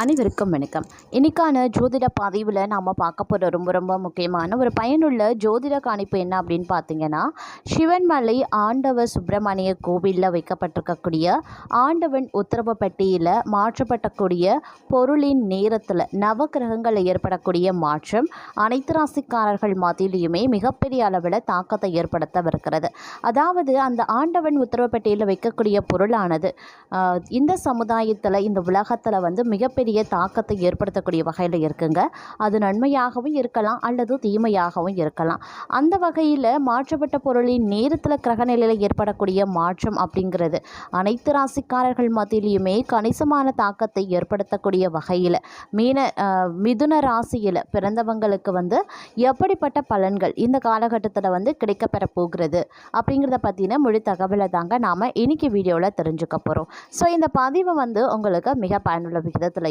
அனைவருக்கும் வணக்கம். இன்னைக்கான ஜோதிட பதிவில் நாம் பார்க்க போகிற ரொம்ப ரொம்ப முக்கியமான ஒரு பயனுள்ள ஜோதிட காணிப்பு என்ன அப்படின்னு பார்த்தீங்கன்னா சிவன்மலை ஆண்டவர் சுப்பிரமணிய கோவிலில் வைக்கப்பட்டிருக்கக்கூடிய ஆண்டவன் உத்தரவு பெட்டியில் மாற்றப்பட்டக்கூடிய பொருளின் நேரத்தில் நவக்கிரகங்களில் ஏற்படக்கூடிய மாற்றம் அனைத்து ராசிக்காரர்கள் மத்தியிலையுமே மிகப்பெரிய அளவில் தாக்கத்தை ஏற்படுத்தவிருக்கிறது. அதாவது அந்த ஆண்டவன் உத்தரவு பெட்டியில் வைக்கக்கூடிய பொருளானது இந்த சமுதாயத்தில் இந்த உலகத்தில் வந்து மிகப்பெரிய தாக்கத்தை ஏற்படுத்தக்கூடிய வகையில் இருக்குங்க. அது நன்மையாகவும் இருக்கலாம் அல்லது தீமையாகவும் இருக்கலாம். அந்த வகையில் மாற்றப்பட்ட பொருளின் நேரத்தில் கிரகநிலையில் ஏற்படக்கூடிய மாற்றம் அப்படிங்கிறது அனைத்து ராசிக்காரர்கள் மத்தியிலையுமே கணிசமான தாக்கத்தை ஏற்படுத்தக்கூடிய வகையில் மீன மிதுன ராசியில் பிறந்தவங்களுக்கு வந்து எப்படிப்பட்ட பலன்கள் இந்த காலகட்டத்தில் வந்து கிடைக்கப்பெற போகிறது அப்படிங்கிறத பற்றின முழு தகவலை தாங்க நாம் இன்னைக்கு வீடியோவில் தெரிஞ்சுக்க போகிறோம் ஸோ இந்த பதிவு வந்து உங்களுக்கு மிக பயனுள்ள விகிதத்தில்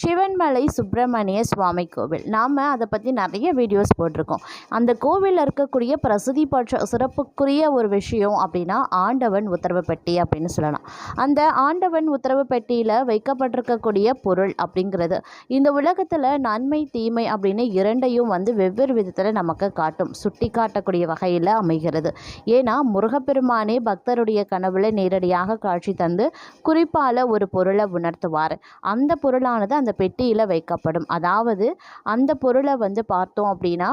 சிவன்மலை சுப்பிரமணிய சுவாமி கோவில். நாம் அதை பற்றி நிறைய வீடியோஸ் போட்டிருக்கோம். அந்த கோவிலில் இருக்கக்கூடிய பிரசித்தி பெற்ற சிறப்புக்குரிய ஒரு விஷயம் அப்படின்னா ஆண்டவன் உத்தரவு பெட்டி அப்படின்னு சொல்லலாம். அந்த ஆண்டவன் உத்தரவு பெட்டியில் வைக்கப்பட்டிருக்கக்கூடிய பொருள் அப்படிங்கிறது இந்த உலகத்தில் நன்மை தீமை அப்படின்னு இரண்டையும் வந்து வெவ்வேறு விதத்தில் நமக்கு காட்டும் சுட்டி காட்டக்கூடிய வகையில் அமைகிறது. ஏன்னா முருகப்பெருமானே பக்தருடைய கனவுல நேரடியாக காட்சி தந்து குறிப்பால் ஒரு பொருளை உணர்த்துவார். அந்த பொருளானது அந்த பெட்டியில் வைக்கப்படும். அதாவது அந்த பொருளை வந்து பார்த்தோம் அப்படின்னா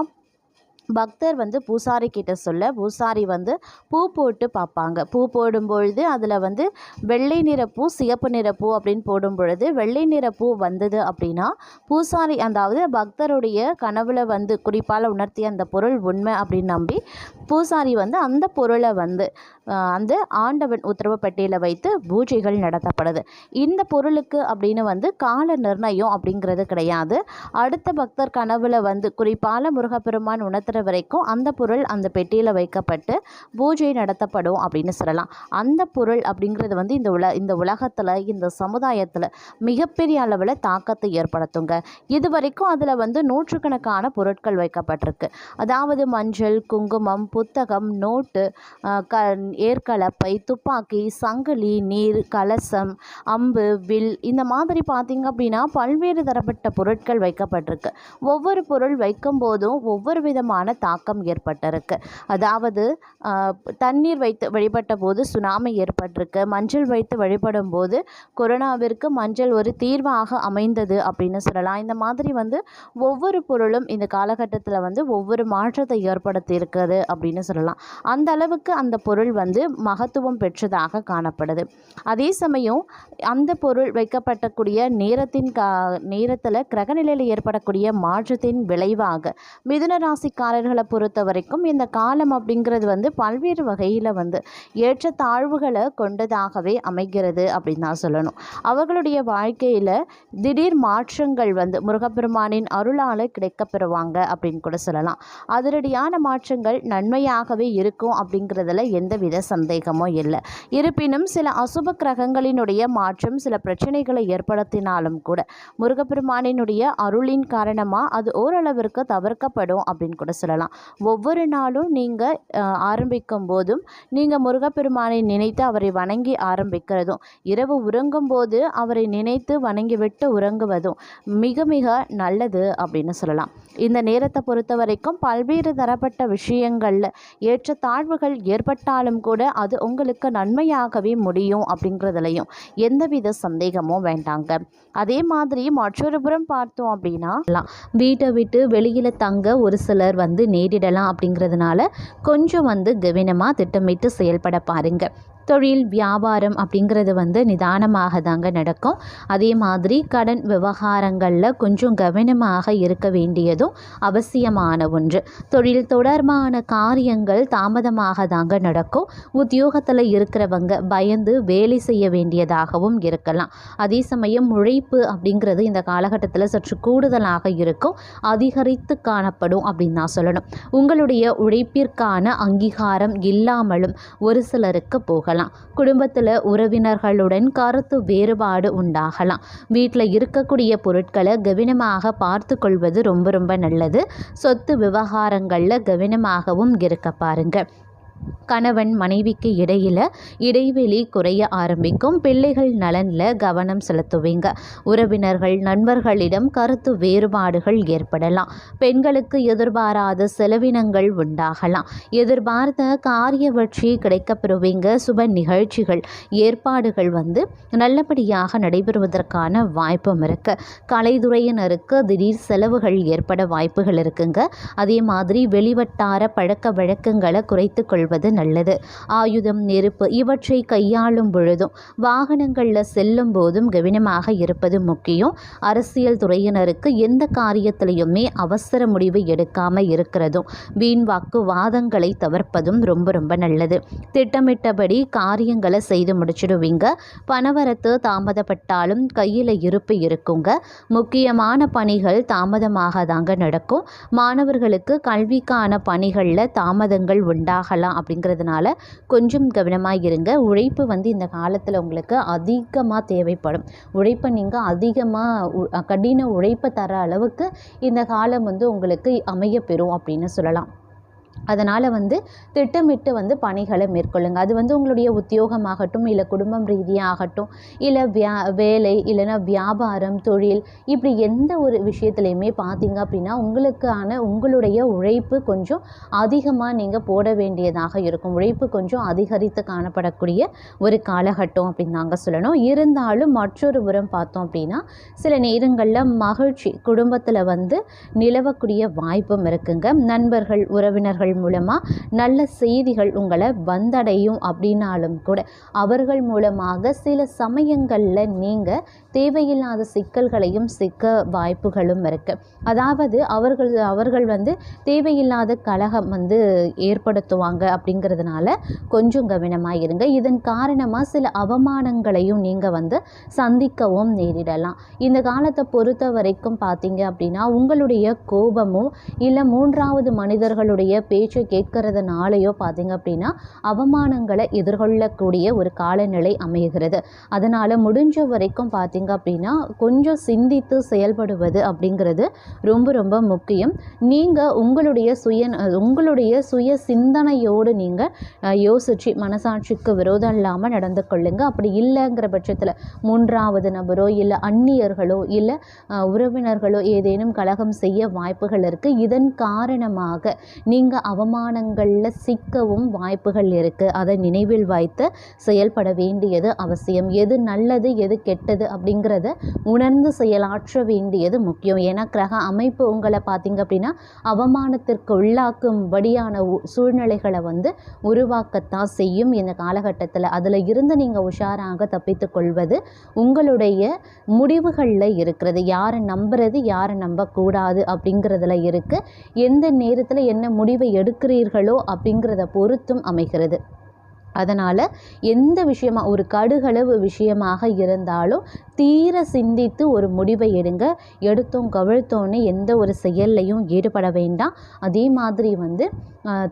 பக்தர் வந்து பூசாரி கிட்ட சொல்ல பூசாரி வந்து பூ போட்டு பார்ப்பாங்க. பூ போடும்பொழுது அதில் வந்து வெள்ளை நிற பூ சிகப்பு நிற பூ அப்படின்னு போடும் பொழுது வெள்ளை நிற பூ வந்தது அப்படின்னா பூசாரி அதாவது பக்தருடைய கனவுல வந்து குறிப்பால் உணர்த்திய அந்த பொருள் உண்மை அப்படின்னு நம்பி பூசாரி வந்து அந்த பொருளை வந்து அந்த ஆண்டவன் உத்தரவு பெட்டியில் வைத்து பூஜைகள் நடத்தப்படுது. இந்த பொருளுக்கு அப்படின்னு வந்து கால நிர்ணயம் அப்படிங்கிறது கிடையாது. அடுத்த பக்தர் கனவுல வந்து குறிப்பால முருகப்பெருமான் உணர்த்துற வரைக்கும் அந்த பொருள் அந்த பெட்டியில் வைக்கப்பட்டு பூஜை நடத்தப்படும் அப்படின்னு சொல்லலாம். அந்த பொருள் அப்படிங்கிறது வந்து இந்த உல இந்த உலகத்தில் இந்த சமுதாயத்தில் மிகப்பெரிய அளவில் தாக்கத்தை ஏற்படுத்துங்க. இது வரைக்கும் அதில் வந்து நூற்றுக்கணக்கான பொருட்கள் வைக்கப்பட்டிருக்கு. அதாவது மஞ்சள் குங்குமம் புத்தகம் நோட்டு க ஏற்கலப்பை துப்பாக்கி சங்கிலி நீர் கலசம் அம்பு வில் இந்த மாதிரி பார்த்தீங்க அப்படின்னா பல்வேறு தரப்பட்ட பொருட்கள் வைக்கப்பட்டிருக்கு. ஒவ்வொரு பொருள் வைக்கும் போதும் ஒவ்வொரு விதமான தாக்கம் ஏற்பட்டிருக்கு. அதாவது தண்ணீர் வைத்து வழிபட்ட போது சுனாமி ஏற்பட்டிருக்கு. மஞ்சள் வைத்து வழிபடும் போது கொரோனாவிற்கு மஞ்சள் ஒரு தீர்வாக அமைந்தது அப்படின்னு சொல்லலாம். இந்த மாதிரி வந்து ஒவ்வொரு பொருளும் இந்த காலகட்டத்தில் வந்து ஒவ்வொரு மாற்றத்தை ஏற்படுத்தி இருக்குது அப்படின்னு சொல்லலாம். அந்த அளவுக்கு அந்த பொருள் வந்து மகத்துவம் பெற்றதாக காணப்படுது. அதே சமயம் அந்த பொருள் வைக்கப்பட்டக்கூடிய நேரத்தின் கா நேரத்தில் கிரகநிலையில் ஏற்படக்கூடிய மாற்றத்தின் விளைவாக மிதுன ராசிக்காரர்களை பொறுத்த வரைக்கும் இந்த காலம் அப்படிங்கிறது வந்து பல்வேறு வகையில் வந்து ஏற்ற தாழ்வுகளை கொண்டதாகவே அமைகிறது அப்படின்னு தான் சொல்லணும். அவர்களுடைய வாழ்க்கையில் திடீர் மாற்றங்கள் வந்து முருகப்பெருமானின் அருளால் கிடைக்கப்பெறுவாங்க அப்படின்னு கூட சொல்லலாம். அதிரடியான மாற்றங்கள் நன்மையாகவே இருக்கும் அப்படிங்கிறதுல எந்தவித சந்தேகமும் இல்லை. இருப்பினும் சில அசுப கிரகங்களினுடைய மாற்றம் சில பிரச்சனைகளை ஏற்படுத்தினாலும் கூட முருகப்பெருமானினுடைய அருளின் காரணமாக அது ஓரளவிற்கு தவிர்க்கப்படும் அப்படின்னு கூட சொல்லலாம். ஒவ்வொரு நாளும் நீங்கள் ஆரம்பிக்கும் போதும் நீங்கள் முருகப்பெருமானை நினைத்து அவரை வணங்கி ஆரம்பிக்கிறதும் இரவு உறங்கும் போது அவரை நினைத்து வணங்கிவிட்டு உறங்குவதும் மிக மிக நல்லது அப்படின்னு சொல்லலாம். இந்த நேரத்தை பொறுத்த வரைக்கும் பல்வேறு தரப்பட்ட விஷயங்களில் ஏற்ற தாழ்வுகள் ஏற்பட்டாலும் கூட அது உங்களுக்கு நன்மையாகவே முடியும் அப்படிங்கிறதுலையும் எந்தவித சந்தேகமும் வேண்டாங்க. அதே மாதிரி மற்றொரு புறம் பார்த்தோம் அப்படின்னா வீட்டை விட்டு வெளியில் தங்க ஒரு சிலர் வந்து நேரிடலாம் அப்படிங்கிறதுனால கொஞ்சம் வந்து கவனமாக திட்டமிட்டு செயல்பட பாருங்க. தொழில் வியாபாரம் அப்படிங்கிறது வந்து நிதானமாக தாங்க நடக்கும். அதே மாதிரி கடன் விவகாரங்களில் கொஞ்சம் கவனமாக இருக்க வேண்டியதும் அவசியமான ஒன்று. தொழில் தொடர்பான காரியங்கள் தாமதமாக தாங்க நடக்கும். உத்தியோகத்தில் இருக்கிறவங்க பயந்து வேலை செய்ய வேண்டியதாகவும் இருக்கலாம். அதே சமயம் உழைப்பு அப்படிங்கிறது இந்த காலகட்டத்தில் சற்று கூடுதலாக இருக்கும். அதிகரித்து காணப்படும் அப்படின்னு நான் சொல்லணும். உங்களுடைய உழைப்பிற்கான அங்கீகாரம் இல்லாமலும் ஒரு சிலருக்கு போகலாம். ஏற்படலாம் குடும்பத்தில் உறவினர்களுடன் கருத்து வேறுபாடு உண்டாகலாம். வீட்டில் இருக்கக்கூடிய பொருட்களை கவனமாக பார்த்து கொள்வது ரொம்ப ரொம்ப நல்லது. சொத்து விவகாரங்களில் கவனமாகவும் இருக்க பாருங்க. கணவன் மனைவிக்கு இடையில் இடைவெளி குறைய ஆரம்பிக்கும். பிள்ளைகள் நலனில் கவனம் செலுத்துவீங்க. உறவினர்கள் நண்பர்களிடம் கருத்து வேறுபாடுகள் ஏற்படலாம். பெண்களுக்கு எதிர்பாராத செலவினங்கள் உண்டாகலாம். எதிர்பார்த்த காரிய வெற்றி கிடைக்கப்பெறுவீங்க. சுப நிகழ்ச்சிகள் ஏற்பாடுகள் வந்து நல்லபடியாக நடைபெறுவதற்கான வாய்ப்பும் இருக்கு. கலைத்துறையினருக்கு திடீர் செலவுகள் ஏற்பட வாய்ப்புகள் இருக்குங்க. அதே மாதிரி வெளிவட்டார பழக்க வழக்கங்களை குறைத்து கொள்வது நல்லது. ஆயுதம் நெருப்பு இவற்றை கையாளும் பொழுதும் வாகனங்களில் செல்லும் போதும் கவனமாக இருப்பது முக்கியம். அரசியல் துறையினருக்கு எந்த காரியத்திலையுமே அவசர முடிவு எடுக்காமல் இருக்கிறதும் வீண் வாக்குவாதங்களை தவிர்ப்பதும் ரொம்ப ரொம்ப நல்லது. திட்டமிட்டபடி காரியங்களை செய்து முடிச்சிடுவீங்க. பணவரத்து தாமதப்பட்டாலும் கையில் இருப்பு இருக்குங்க. முக்கியமான பணிகள் தாமதமாக தாங்க நடக்கும். மாணவர்களுக்கு கல்விக்கான பணிகளில் தாமதங்கள் உண்டாகலாம். அப்படிங்கிறதுனால கொஞ்சம் கவனமாக இருங்க. உழைப்பு வந்து இந்த காலத்தில் உங்களுக்கு அதிகமாக தேவைப்படும். உழைப்பை நீங்கள் அதிகமாக கடின உழைப்பை தர அளவுக்கு இந்த காலம் வந்து உங்களுக்கு அமையப்பெறும் அப்படின்னு சொல்லலாம். அதனால் வந்து திட்டமிட்டு வந்து பணிகளை மேற்கொள்ளுங்க. அது வந்து உங்களுடைய உத்தியோகமாகட்டும் இல்லை குடும்பம் ரீதியாகட்டும் இல்லை வியா வேலை இல்லைன்னா வியாபாரம் தொழில் இப்படி எந்த ஒரு விஷயத்துலையுமே பார்த்தீங்க அப்படின்னா உங்களுக்கான உங்களுடைய உழைப்பு கொஞ்சம் அதிகமாக நீங்கள் போட வேண்டியதாக இருக்கும். உழைப்பு கொஞ்சம் அதிகரித்து காணப்படக்கூடிய ஒரு காலகட்டம் அப்படின்னு நாங்கள் சொல்லணும். இருந்தாலும் மற்றொரு புறம் பார்த்தோம் அப்படின்னா சில நேரங்களில் மகிழ்ச்சி குடும்பத்தில் வந்து நிலவக்கூடிய வாய்ப்பும் இருக்குங்க. நண்பர்கள் உறவினர்கள் மூலமாக நல்ல செய்திகள் உங்களை வந்தடையும் அப்படின்னாலும் கூட அவர்கள் மூலமாக சில சமயங்களில் நீங்கள் தேவையில்லாத சிக்கல்களையும் சிக்க வாய்ப்புகளும் இருக்குது அதாவது அவர்கள் அவர்கள் வந்து தேவையில்லாத கலகம் வந்து ஏற்படுத்துவாங்க அப்படிங்கிறதுனால கொஞ்சம் கவனமாக இருங்க. இதன் காரணமாக சில அவமானங்களையும் நீங்கள் வந்து சந்திக்கவும் நேரிடலாம். இந்த காலத்தை பொறுத்த வரைக்கும் பார்த்தீங்க அப்படின்னா உங்களுடைய கோபமும் இல்லை மூன்றாவது மனிதர்களுடைய பேச்சை கேட்கறதுனாலையோ பார்த்தீங்க அப்படின்னா அவமானங்களை எதிர்கொள்ளக்கூடிய ஒரு காலநிலை அமைகிறது. அதனால் முடிஞ்ச வரைக்கும் பார்த்தீங்க அப்படின்னா கொஞ்சம் சிந்தித்து செயல்படுவது அப்படிங்கிறது ரொம்ப ரொம்ப முக்கியம். நீங்கள் உங்களுடைய சுய உங்களுடைய சுய சிந்தனையோடு நீங்கள் யோசித்து மனசாட்சிக்கு விரோதம் இல்லாமல் நடந்து கொள்ளுங்க. அப்படி இல்லைங்கிற பட்சத்தில் மூன்றாவது நபரோ இல்லை அந்நியர்களோ இல்லை உறவினர்களோ ஏதேனும் கலகம் செய்ய வாய்ப்புகள் இருக்குது இதன் காரணமாக நீங்கள் அவமானங்களில் சிக்கவும் வாய்ப்புகள் இருக்குது அதை நினைவில் வைத்து செயல்பட வேண்டியது அவசியம். எது நல்லது எது கெட்டது அப்படிங்கிறத உணர்ந்து செயலாற்ற வேண்டியது முக்கியம். ஏன்னா கிரக அமைப்பு உங்களை பார்த்திங்க அப்படின்னா அவமானத்திற்கு உள்ளாக்கும்படியான உ- சூழ்நிலைகளை வந்து உருவாக்கத்தான் செய்யும் இந்த காலகட்டத்தில். அதில் இருந்து நீங்கள் உஷாராக தப்பித்து கொள்வது உங்களுடைய முடிவுகளில் இருக்கிறது. யாரை நம்புறது யாரை நம்பக்கூடாது அப்படிங்கிறதுல இருக்குது எந்த நேரத்தில் என்ன முடிவை எடுக்கிறீர்களோ அப்படிங்கிறத பொறுத்தும் அமைகிறது. அதனால் எந்த விஷயமா ஒரு கடுகளவு விஷயமாக இருந்தாலும் தீர சிந்தித்து ஒரு முடிவை எடுங்க. எடுத்தோம் கவிழ்த்தோன்னு எந்த ஒரு செயல்லையும் ஈடுபட வேண்டாம். அதே மாதிரி வந்து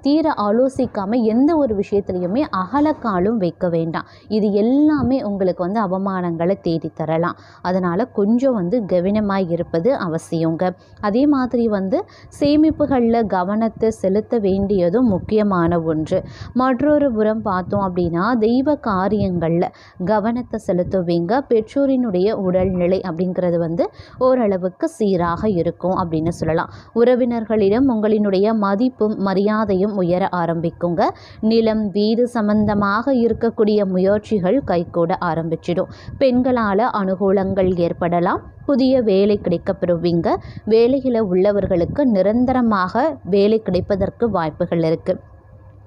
தீர ஆலோசிக்காமல் எந்த ஒரு விஷயத்துலையுமே அகலக்காலும் வைக்க வேண்டாம். இது எல்லாமே உங்களுக்கு வந்து அவமானங்களை தேடி தரலாம். அதனால் கொஞ்சம் வந்து கவனமாக இருப்பது அவசியங்க. அதே மாதிரி வந்து சேமிப்புகளில் கவனத்தை செலுத்த வேண்டியதும் முக்கியமான ஒன்று. மற்றொரு புறம் பார்த்தோம் அப்படின்னா தெய்வ காரியங்களில் கவனத்தை செலுத்துவீங்க. பெற்றோரினுடைய உடல்நிலை அப்படிங்கிறது வந்து ஓரளவுக்கு சீராக இருக்கும் அப்படின்னு சொல்லலாம். உறவினர்களிடம் உங்களினுடைய மதிப்பும் மரியாதையும் உயர ஆரம்பிக்குங்க. நிலம் வீடு சம்பந்தமாக இருக்கக்கூடிய முயற்சிகள் கைகூட ஆரம்பிச்சிடும். பெண்களால் அனுகூலங்கள் ஏற்படலாம். புதிய வேலை கிடைக்கப்பெறுவீங்க. வேலையில் உள்ளவர்களுக்கு நிரந்தரமாக வேலை கிடைப்பதற்கு வாய்ப்புகள் இருக்குது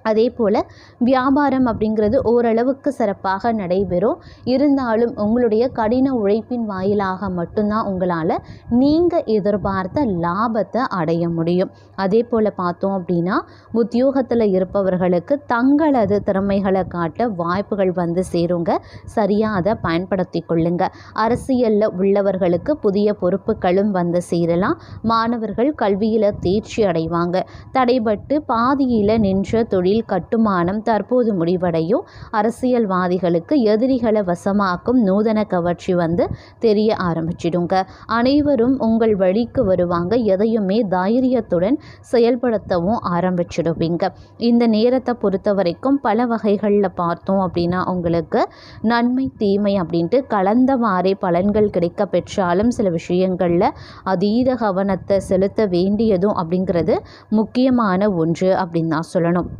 அதே போல் வியாபாரம் அப்படிங்கிறது ஓரளவுக்கு சிறப்பாக நடைபெறும். இருந்தாலும் உங்களுடைய கடின உழைப்பின் வாயிலாக மட்டும்தான் உங்களால் நீங்கள் எதிர்பார்த்த லாபத்தை அடைய முடியும். அதே போல் பார்த்தோம் அப்படின்னா உத்தியோகத்தில் இருப்பவர்களுக்கு தங்களது திறமைகளை காட்ட வாய்ப்புகள் வந்து சேருங்க. சரியாக அதை பயன்படுத்தி கொள்ளுங்க. அரசியலில் உள்ளவர்களுக்கு புதிய பொறுப்புகளும் வந்து சேரலாம். மாணவர்கள் கல்வியில் தேர்ச்சி அடைவாங்க. தடைபட்டு பாதியில் நின்ற தொழில் தொழில் கட்டுமானம் தற்போது முடிவடையும். அரசியல்வாதிகளுக்கு எதிரிகளை வசமாக்கும் நூதன கவர்ச்சி வந்து தெரிய ஆரம்பிச்சிடுங்க. அனைவரும் உங்கள் வழிக்கு வருவாங்க. எதையுமே தைரியத்துடன் செயல்படுத்தவும் ஆரம்பிச்சிடுவீங்க. இந்த நேரத்தை பொறுத்த வரைக்கும் பல வகைகளில் பார்த்தோம் அப்படின்னா உங்களுக்கு நன்மை தீமை அப்படின்ட்டு கலந்த மாறே பலன்கள் கிடைக்க பெற்றாலும் சில விஷயங்களில் அதீத கவனத்தை செலுத்த வேண்டியதும் அப்படிங்கிறது முக்கியமான ஒன்று அப்படின்னு நான் சொல்லணும்.